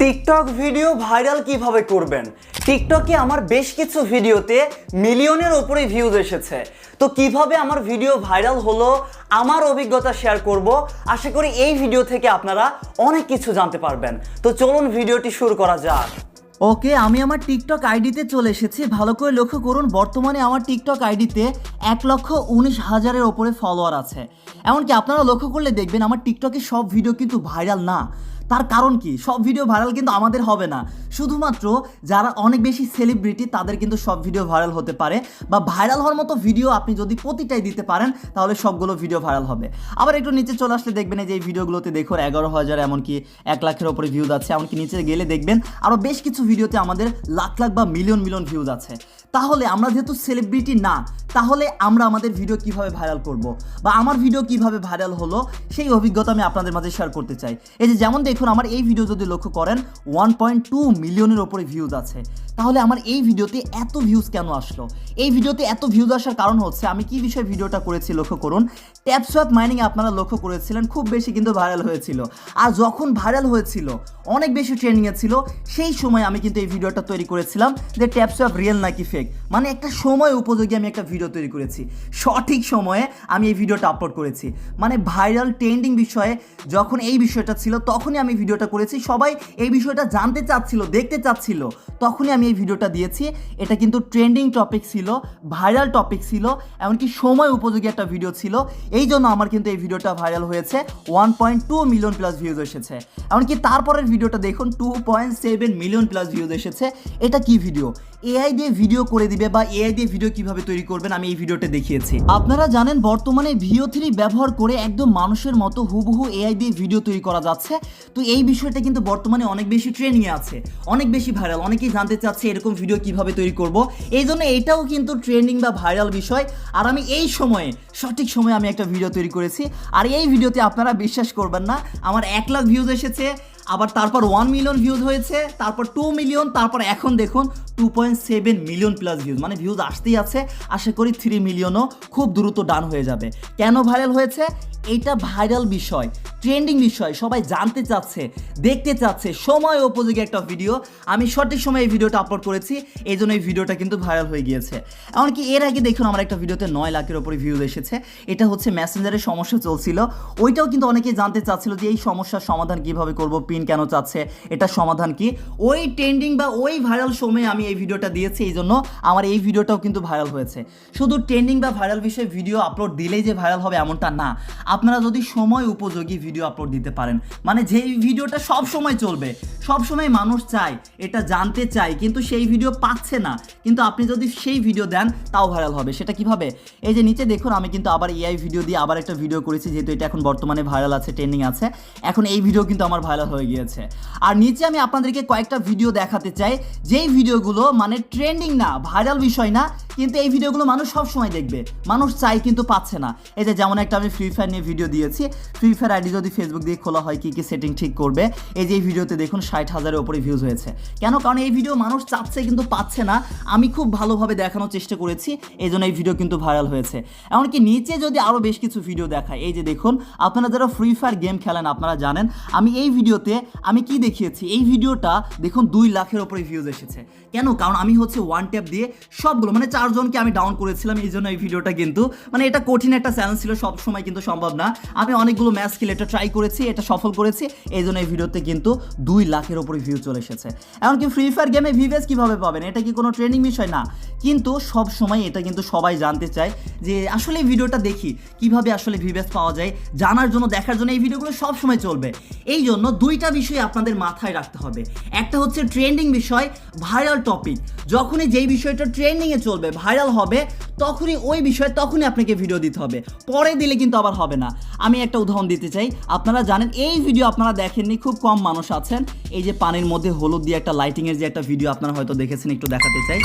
TikTok video viral কীভাবে করবেন? টিকটকে আমার বেশ কিছু ভিডিওতে মিলিয়নের উপরে ভিউজ এসেছে। তো কীভাবে আমার ভিডিও ভাইরাল হলো, আমার অভিজ্ঞতা শেয়ার করব, আশা করি এই ভিডিও থেকে আপনারা অনেক কিছু জানতে পারবেন। তো চলুন ভিডিওটি শুরু করা যাক। ওকে, আমি আমার টিকটক আইডিতে চলে এসেছি। ভালো করে লক্ষ্য করুন, বর্তমানে আমার টিকটক আইডিতে এক লক্ষ উনিশ হাজারের ওপরে ফলোয়ার আছে। এমনকি আপনারা লক্ষ্য করলে দেখবেন, আমার টিকটকে সব ভিডিও কিন্তু ভাইরাল না। তার কারণ কি? সব ভিডিও ভাইরাল কিন্তু আমাদের হবে না। শুধুমাত্র যারা অনেক বেশি সেলিব্রিটি তাদের কিন্তু সব ভিডিও ভাইরাল হতে পারে বা ভাইরাল হওয়ার মতো ভিডিও আপনি যদি প্রতিটাই দিতে পারেন, তাহলে সবগুলো ভিডিও ভাইরাল হবে। আবার একটু নিচে চলে আসলে দেখবেন যে এই ভিডিওগুলোতে দেখুন, এগারো হাজার এমনকি এক লাখের ওপরে ভিউজ আছে, এমনকি নিচে গেলে দেখবেন আরও বেশ কিছু ভিডিওতে আমাদের লাখ লাখ বা মিলিয়ন মিলিয়ন ভিউজ আছে। তাহলে আমরা যেহেতু সেলিব্রিটি না, তাহলে আমরা আমাদের ভিডিও কীভাবে ভাইরাল করব? বা আমার ভিডিও কীভাবে ভাইরাল হলো, সেই অভিজ্ঞতা আমি আপনাদের মাঝে শেয়ার করতে চাই। এই যে যেমন দেখুন, আমার এই ভিডিও যদি লক্ষ্য করেন ওয়ান পয়েন্ট টু মিলিয়নের ওপরে ভিউজ আছে। তাহলে আমার এই ভিডিওতে এত ভিউজ কেন আসলো? এই ভিডিওতে এত ভিউজ আসার কারণ হচ্ছে, আমি কি বিষয়ে ভিডিওটা করেছি লক্ষ্য করুন? ট্যাপসওয়াপ মাইনিং আপনারা লক্ষ্য করেছিলেন, খুব বেশি কিন্তু ভাইরাল হয়েছিল। আর যখন ভাইরাল হয়েছিল, অনেক বেশি ট্রেন্ডিংয়ে ছিল, সেই সময় আমি কিন্তু এই ভিডিওটা তৈরি করেছিলাম, যে ট্যাপ সোয়াপ রিয়েল নাকি ফেক মানে একটা সময় উপযোগী আমি একটা ভিডিও তৈরি করেছি। সঠিক সময়ে আমি এই ভিডিওটা আপলোড করেছি। মানে ভাইরাল ট্রেন্ডিং বিষয়ে যখন এই বিষয়টা ছিল, তখনই আমি ভিডিওটা করেছি। সবাই এই বিষয়টা জানতে চাচ্ছিল, দেখতে চাচ্ছিল, তখনই আমি এই ভিডিওটা দিয়েছি। এটা কিন্তু ট্রেন্ডিং টপিক ছিল ভাইরাল টপিক ছিল, এমনকি সময় উপযোগী একটা ভিডিও ছিল। এই জন্য আমার কিন্তু এই ভিডিওটা ভাইরাল হয়েছে। One point two million plus views এসেছে। এমনকি তারপরের ভিডিওটা দেখুন two point seven million plus views এসেছে। এটা কি ভিডিও এআই দিয়ে ভিডিও করে দিবে বা এআই দিয়ে ভিডিও কীভাবে তৈরি করবেন, আমি এই ভিডিওতে দেখিয়েছি। আপনারা জানেন, বর্তমানে ভিও থ্রি ব্যবহার করে একদম মানুষের মতো হুবহু এআই দিয়ে ভিডিও তৈরি করা যাচ্ছে। তো এই বিষয়টা কিন্তু বর্তমানে অনেক বেশি ট্রেনিংয়ে আছে, অনেক বেশি ভাইরাল অনেকেই জানতে চাচ্ছে এরকম ভিডিও কীভাবে তৈরি করব। এই জন্য এটাও কিন্তু ট্রেন্ডিং বা ভাইরাল বিষয়। আর আমি এই সময়ে, সঠিক সময়ে আমি একটা ভিডিও তৈরি করেছি। আর এই ভিডিওতে আপনারা বিশ্বাস করবেন না, আমার এক লাখ ভিউজ এসেছে, আবার তারপর ওয়ান মিলিয়ন ভিউজ হয়েছে, তারপর টু মিলিয়ন তারপর এখন দেখুন two point seven million plus views মানে ভিউজ আসতেই আছে। আশা করি থ্রি মিলিয়নও খুব দ্রুত ডান হয়ে যাবে। কেন ভাইরাল হয়েছে? এইটা ভাইরাল বিষয় ট্রেন্ডিং বিষয়, সবাই জানতে চাচ্ছে, দেখতে চাচ্ছে, সময় উপযোগী একটা ভিডিও আমি সঠিক সময়ে এই ভিডিওটা আপলোড করেছি, এই জন্য এই ভিডিওটা কিন্তু ভাইরাল হয়ে গিয়েছে। এমনকি এর আগে দেখুন, আমার একটা ভিডিওতে নয় লাখের ওপরে ভিউজ এসেছে। এটা হচ্ছে মেসেঞ্জারের সমস্যা চলছিল। ওইটাও কিন্তু অনেকেই জানতে চাচ্ছিল যে এই সমস্যার সমাধান কীভাবে করব পিন কেন চাচ্ছে এটা সমাধান কি? ওই ট্রেন্ডিং বা ওই ভাইরাল সময়ে আমি এই ভিডিওটা দিয়েছি, এই জন্য আমার এই ভিডিওটাও কিন্তু ভাইরাল হয়েছে। শুধু ট্রেন্ডিং বা ভাইরাল বিষয়ে ভিডিও আপলোড দিলেই যে ভাইরাল হবে এমনটা না। আপনারা যদি সময় উপযোগী ভিডিও আপলোড দিতে পারেন মানে যেই ভিডিওটা সব সময় চলবে, সব সময় মানুষ চায়, এটা জানতে চায়, কিন্তু সেই ভিডিও পাচ্ছে না। কিন্তু আপনি যদি সেই ভিডিও দেন, তাও ভাইরাল হবে। সেটা কীভাবে? এই যে নিচে দেখুন, আমি কিন্তু আবার এআই ভিডিও দিয়ে আবার একটা ভিডিও করেছি, যেহেতু এটা এখন বর্তমানে ভাইরাল আছে, ট্রেন্ডিং আছে। এখন এই ভিডিও কিন্তু আমার ভাইরাল হয়ে গিয়েছে। আর নিচে আমি আপনাদেরকে কয়েকটা ভিডিও দেখাতে চাই। যেই ভিডিওগুলো মানে ট্রেন্ডিং না ভাইরাল বিষয় না কিন্তু এই ভিডিওগুলো মানুষ সব সময় দেখবে। মানুষ চাই কিন্তু পাচ্ছে না। এই যে যেমন একটা আমি ফ্রি ফায়ার নিয়ে ভিডিও দিয়েছি। ফ্রি ফায়ার আইডি যদি ফেসবুক দিয়ে খোলা হয়, কি কি সেটিং ঠিক করবে? এই যে এই ভিডিওতে দেখুন ষাট হাজারের ওপরে ভিউজ হয়েছে। কেন? কারণ এই ভিডিও মানুষ চাচ্ছে কিন্তু পাচ্ছে না। আমি খুব ভালোভাবে দেখানোর চেষ্টা করেছি। এই এই ভিডিও কিন্তু ভাইরাল হয়েছে। এমনকি নিচে যদি আরও বেশ কিছু ভিডিও দেখায়, এই যে দেখুন, আপনারা যারা ফ্রি ফায়ার গেম খেলেন, আপনারা জানেন, আমি এই ভিডিওতে আমি কি দেখিয়েছি? এই ভিডিওটা দেখুন দুই লাখের ওপরে ভিউজ এসেছে। কেন? কারণ আমি হচ্ছে ওয়ান ট্যাপ দিয়ে সবগুলো মানে চারজনকে আমি ডাউন করেছিলাম, এই জন্য এই ভিডিওটা কিন্তু। মানে এটা কঠিন একটা চ্যালেঞ্জ ছিল সব সময় কিন্তু সম্ভব না। আমি অনেকগুলো ম্যাচ খেলে এটা ট্রাই করেছি, এটা সফল করেছি, এই জন্য এই ভিডিওতে কিন্তু দুই লাখের ওপরে ভিউ চলে এসেছে। এমনকি ফ্রি ফায়ার গেমে ভিভেস কীভাবে পাবেন? এটা কি কোনো ট্রেনিং বিষয়? না। কিন্তু সব সময় এটা কিন্তু সবাই জানতে চায় যে আসলে ভিডিওটা দেখি, কীভাবে আসলে ভিভেস পাওয়া যায়, জানার জন্য, দেখার জন্য এই ভিডিওগুলো সব সময় চলবে। এই জন্য দুইটা বিষয় আপনাদের মাথায় রাখতে হবে। একটা হচ্ছে ট্রেন্ডিং বিষয় ভাইরাল টপিক যখনই যেই বিষয়টা ট্রেন্ডিংয়ে চলবে ভাইরাল হবে, তখনই ওই বিষয়ে তখনই আপনাকে ভিডিও দিতে হবে। পরে দিলে কিন্তু আবার হবে না। আমি একটা উদাহরণ দিতে চাই। আপনারা জানেন, এই ভিডিও আপনারা দেখেননি, খুব কম মানুষ আছেন। এই যে পানির মধ্যে হলুদ দিয়ে একটা লাইটিংয়ের যে একটা ভিডিও আপনারা হয়তো দেখেছেন, একটু দেখাতে চাই।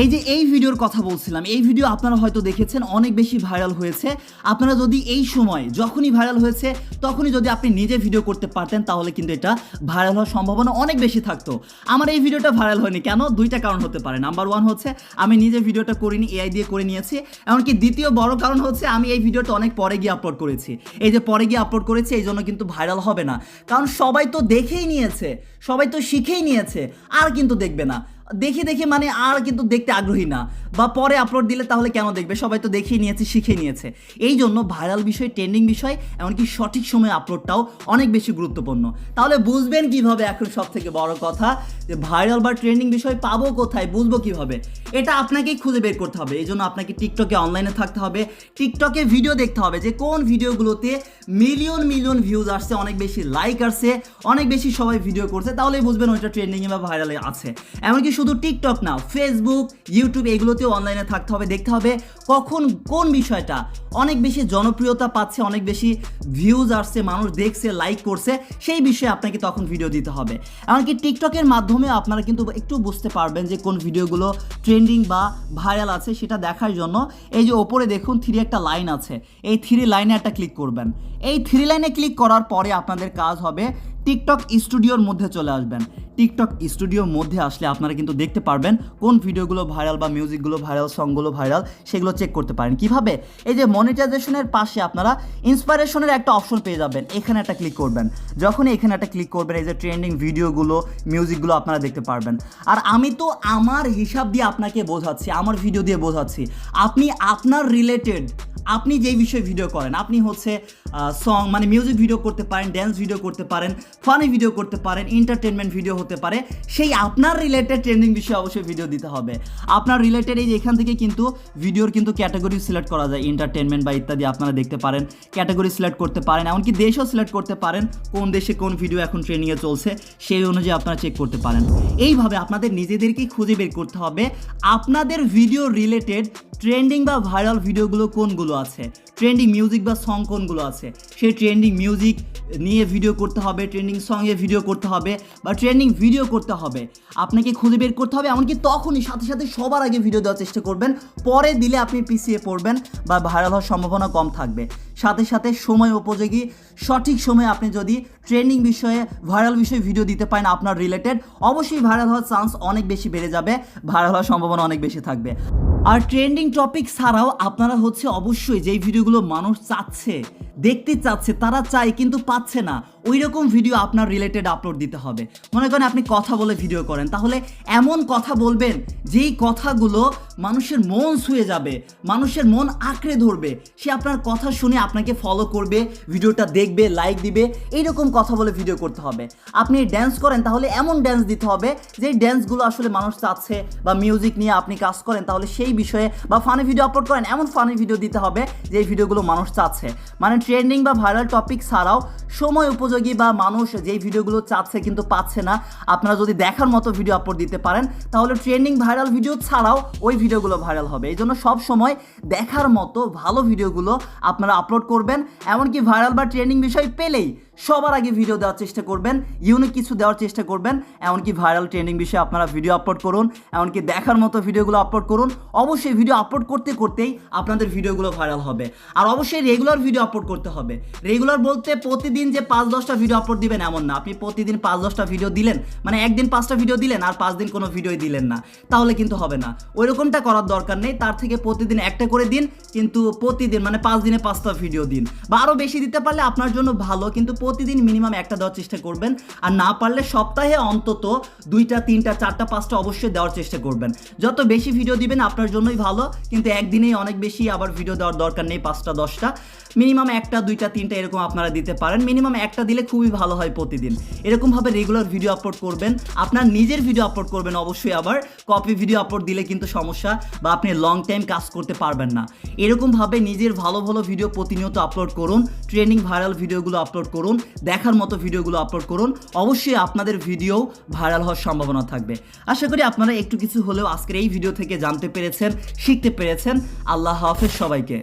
এই যে এই ভিডিওর কথা বলছিলাম, এই ভিডিও আপনারা হয়তো দেখেছেন, অনেক বেশি ভাইরাল হয়েছে। আপনারা যদি এই সময় যখনই ভাইরাল হয়েছে, তখনই যদি আপনি নিজে ভিডিও করতে পারতেন, তাহলে কিন্তু এটা ভাইরাল হওয়ার সম্ভাবনা অনেক বেশি থাকতো। আমার এই ভিডিওটা ভাইরাল হয়নি কেন? দুইটা কারণ হতে পারে। নাম্বার ওয়ান হচ্ছে, আমি নিজে ভিডিওটা করিনি এআই দিয়ে করে নিয়েছি। এমনকি দ্বিতীয় বড় কারণ হচ্ছে, আমি এই ভিডিওটা অনেক পরে গিয়ে আপলোড করেছি। এই যে পরে গিয়ে আপলোড করেছি, এই জন্য কিন্তু ভাইরাল হবে না। কারণ সবাই তো দেখেই নিয়েছে। সবাই তো শিখেই নিয়েছে আর কিন্তু দেখবে না। দেখে দেখে মানে আর কিন্তু দেখতে আগ্রহী না। বা পরে আপলোড দিলে তাহলে কেন দেখবে? সবাই তো দেখেই নিয়েছে শিখে নিয়েছে। এই জন্য ভাইরাল বিষয় ট্রেন্ডিং বিষয়, এমনকি সঠিক সময়ে আপলোডটাও অনেক বেশি গুরুত্বপূর্ণ। তাহলে বুঝবেন কীভাবে এখন সব থেকে বড় কথা যে ভাইরাল বা ট্রেন্ডিং বিষয় পাবো কোথায়, বুঝব কীভাবে? এটা আপনাকেই খুঁজে বের করতে হবে। এই জন্য আপনাকে টিকটকে অনলাইনে থাকতে হবে। টিকটকে ভিডিও দেখতে হবে যে কোন ভিডিওগুলোতে মিলিয়ন মিলিয়ন ভিউজ আসছে, অনেক বেশি লাইক আসছে, অনেক বেশি সবাই ভিডিও করছে, তাহলেই বুঝবেন ওইটা ট্রেন্ডিংয়ে বা ভাইরালে আছে। এমনকি শুধু টিকটক না ফেসবুক ইউটিউব এগুলোতেও অনলাইনে থাকতে হবে, দেখতে হবে কখন কোন বিষয়টা। অনেক বেশি জনপ্রিয়তা পাচ্ছে, অনেক বেশি ভিউজ আসছে, মানুষ দেখছে লাইক করছে, সেই বিষয়ে আপনাকে তখন ভিডিও দিতে হবে। এমনকি টিকটকের মাধ্যমে আপনারা কিন্তু একটু বুঝতে পারবেন যে কোন ভিডিওগুলো ট্রেন্ডিং বা ভাইরাল আছে সেটা দেখার জন্য। এই যে ওপরে দেখুন থ্রি একটা লাইন আছে। এই থ্রি লাইনে একটা ক্লিক করবেন। এই থ্রি লাইনে ক্লিক করার পরে আপনাদের কাজ হবে টিকটক স্টুডিওর মধ্যে চলে আসবেন। টিকটক স্টুডিওর মধ্যে আসলে আপনারা কিন্তু দেখতে পারবেন কোন ভিডিওগুলো ভাইরাল বা মিউজিকগুলো ভাইরাল সংগুলো ভাইরাল সেগুলো চেক করতে পারেন। কীভাবে? এই যে মনিটাইজেশনের পাশে আপনারা ইন্সপাইরেশনের একটা অপশন পেয়ে যাবেন। এখানে একটা ক্লিক করবেন। যখন এখানে একটা ক্লিক করবেন, এই যে ট্রেন্ডিং ভিডিওগুলো মিউজিকগুলো আপনারা দেখতে পারবেন। আর আমি তো আমার হিসাব দিয়ে আপনাকে বোঝাচ্ছি, আমার ভিডিও দিয়ে বোঝাচ্ছি। আপনি আপনার রিলেটেড আপনি যেই বিষয়ে ভিডিও করেন, আপনি হচ্ছে সং মানে মিউজিক ভিডিও করতে পারেন ড্যান্স ভিডিও করতে পারেন ফানি ভিডিও করতে পারেন এন্টারটেনমেন্ট ভিডিও হতে পারে, সেই আপনার রিলেটেড ট্রেন্ডিং বিষয়ে অবশ্যই ভিডিও দিতে হবে। আপনার রিলেটেড এই এখান থেকে কিন্তু ভিডিওর কিন্তু ক্যাটাগরি সিলেক্ট করা যায় এন্টারটেনমেন্ট বা ইত্যাদি আপনারা দেখতে পারেন ক্যাটাগরি সিলেক্ট করতে পারেন, এমনকি দেশও সিলেক্ট করতে পারেন, কোন দেশে কোন ভিডিও এখন ট্রেনিংয়ে চলছে, সেই অনুযায়ী আপনারা চেক করতে পারেন। এইভাবে আপনাদের নিজেদেরকেই খুঁজে বের করতে হবে, আপনাদের ভিডিও রিলেটেড ট্রেন্ডিং বা ভাইরাল ভিডিওগুলো কোনগুলো? আছে? ট্রেন্ডিং মিউজিক বা সং কোনগুলো আছে? সেই ট্রেন্ডিং মিউজিক নিয়ে ভিডিও করতে হবে ট্রেন্ডিং সঙ্গে ভিডিও করতে হবে বা ট্রেন্ডিং ভিডিও করতে হবে। আপনাকে খুঁজে বের করতে হবে, এমনকি তখনই সাথে সাথে সবার আগে ভিডিও দেওয়ার চেষ্টা করবেন। পরে দিলে আপনি পিছিয়ে পড়বেন বা ভাইরাল হওয়ার সম্ভাবনা কম থাকবে। সাথে সাথে সময় উপযোগী, সঠিক সময়ে আপনি যদি ট্রেন্ডিং বিষয়ে ভাইরাল বিষয়ে ভিডিও দিতে পারেন আপনার রিলেটেড অবশ্যই ভাইরাল হওয়ার চান্স অনেক বেশি বেড়ে যাবে ভাইরাল হওয়ার সম্ভাবনা অনেক বেশি থাকবে। আর ট্রেন্ডিং টপিক ছাড়াও আপনারা হচ্ছে অবশ্যই যেই ভিডিওগুলো মানুষ চাচ্ছে দেখতে চাচ্ছে, তারা চায় কিন্তু পাচ্ছে না। ওই রকম ভিডিও আপনার রিলেটেড আপলোড দিতে হবে। মনে করেন আপনি কথা বলে ভিডিও করেন, তাহলে এমন কথা বলবেন, যেই কথাগুলো মানুষের মন ছুঁয়ে যাবে, মানুষের মন আঁকড়ে ধরবে। সে আপনার কথা শুনে আপনাকে ফলো করবে ভিডিওটা দেখবে লাইক দিবে, এইরকম কথা বলে ভিডিও করতে হবে। আপনি ড্যান্স করেন, তাহলে এমন ড্যান্স দিতে হবে যে ড্যান্সগুলো আসলে মানুষ চাচ্ছে বা মিউজিক নিয়ে আপনি কাজ করেন, তাহলে সেই বিষয়ে বা ফানি ভিডিও আপলোড করেন, এমন ফানি ভিডিও দিতে হবে যে ভিডিওগুলো মানুষ চাচ্ছে। মানে ট্রেন্ডিং বা ভাইরাল টপিক ছাড়াও সময় উপযোগী বা মানুষ যেই ভিডিওগুলো চাচ্ছে কিন্তু পাচ্ছে না, আপনারা যদি দেখার মতো ভিডিও আপলোড দিতে পারেন, তাহলে ট্রেন্ডিং ভাইরাল ভিডিও ছাড়াও ওই ভিডিওগুলো ভাইরাল হবে। এই জন্য সব সময় দেখার মতো ভালো ভিডিওগুলো আপনারা আপলোড করবেন, এমনকি ভাইরাল বা ট্রেন্ডিং বিষয় পেলেই সবার আগে ভিডিও দেওয়ার চেষ্টা করবেন ইউনিক কিছু দেওয়ার চেষ্টা করবেন, এমনকি ভাইরাল ট্রেন্ডিং বিষয়ে আপনারা ভিডিও আপলোড করুন, এমনকি দেখার মতো ভিডিওগুলো আপলোড করুন। অবশ্যই ভিডিও আপলোড করতে করতেই আপনাদের ভিডিওগুলো ভাইরাল হবে। আর অবশ্যই রেগুলার ভিডিও আপলোড করতে হবে। রেগুলার বলতে প্রতিদিন যে পাঁচ, দশটা ভিডিও আপলোড দিবেন এমন না। আপনি প্রতিদিন পাঁচ, দশটা ভিডিও দিলেন মানে একদিন পাঁচটা ভিডিও দিলেন আর পাঁচ দিন কোনো ভিডিওই দিলেন না। তাহলে কিন্তু হবে না। ওই রকমটা করার দরকার নেই। তার থেকে প্রতিদিন একটা করে দিন, কিন্তু প্রতিদিন মানে পাঁচ দিনে পাঁচটা ভিডিও দিন। বা আরও বেশি দিতে পারলে আপনার জন্য ভালো, কিন্তু প্রতিদিন মিনিমাম একটা দেওয়ার চেষ্টা করবেন। আর না পারলে সপ্তাহে অন্তত দুইটা, তিনটা, চারটা, পাঁচটা অবশ্যই দেওয়ার চেষ্টা করবেন। যত বেশি ভিডিও দিবেন, আপনার জন্যই ভালো। কিন্তু একদিনেই অনেক বেশি আবার ভিডিও দেওয়ার দরকার নেই, পাঁচটা, দশটা। মিনিমাম একটা, দুইটা, তিনটা এরকম আপনারা দিতে পারেন। মিনিমাম একটা দিলে খুবই ভালো হয় প্রতিদিন। এরকমভাবে রেগুলার ভিডিও আপলোড করবেন। আপনার নিজের ভিডিও আপলোড করবেন অবশ্যই আবার। কপি ভিডিও আপলোড দিলে কিন্তু সমস্যা বা আপনি লং টাইম কাজ করতে পারবেন না। এরকমভাবে নিজের ভালো ভালো ভিডিও প্রতিনিয়ত আপলোড করুন। ট্রেনিং ভাইরাল ভিডিওগুলো আপলোড করুন দেখার মতো ভিডিওগুলো আপলোড করুন। অবশ্যই আপনাদের ভিডিও ভাইরাল হওয়ার সম্ভাবনা থাকবে। আশা করি আপনারা একটু কিছু হলেও আজকের এই ভিডিও থেকে জানতে পেরেছেন, শিখতে পেরেছেন। আল্লাহ হাফেজ সবাইকে।